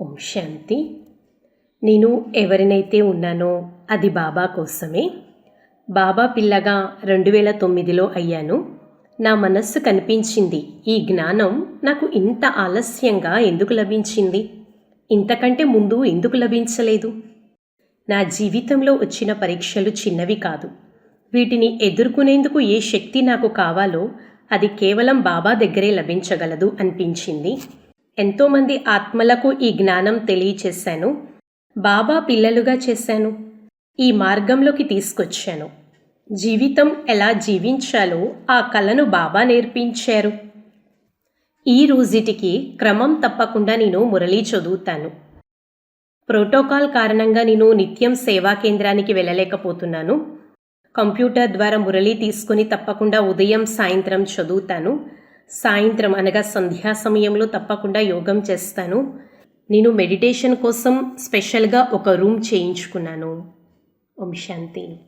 ఓం శాంతి. నేను ఎవరినైతే ఉన్నానో అది బాబా కోసమే. బాబా పిల్లగా రెండు వేల తొమ్మిదిలో అయ్యాను. నా మనస్సు కనిపించింది. ఈ జ్ఞానం నాకు ఇంత ఆలస్యంగా ఎందుకు లభించింది? ఇంతకంటే ముందు ఎందుకు లభించలేదు? నా జీవితంలో వచ్చిన పరీక్షలు చిన్నవి కాదు. వీటిని ఎదుర్కొనేందుకు ఏ శక్తి నాకు కావాలో అది కేవలం బాబా దగ్గరే లభించగలదు అనిపించింది. ఎంతోమంది ఆత్మలకు ఈ జ్ఞానం తెలియచేశాను. బాబా పిల్లలుగా చేశాను. ఈ మార్గంలోకి తీసుకొచ్చాను. జీవితం ఎలా జీవించాలో ఆ కళను బాబా నేర్పించారు. ఈ రోజుటికి క్రమం తప్పకుండా నేను మురళీ చదువుతాను. ప్రోటోకాల్ కారణంగా నేను నిత్యం సేవా కేంద్రానికి వెళ్ళలేకపోతున్నాను. కంప్యూటర్ ద్వారా మురళి తీసుకుని తప్పకుండా ఉదయం సాయంత్రం చదువుతాను. సాయంత్రం అనగా సంధ్యా సమయంలో తప్పకుండా యోగం చేస్తాను. నేను మెడిటేషన్ కోసం స్పెషల్గా ఒక రూమ్ చేయించుకున్నాను. ఓం శాంతి.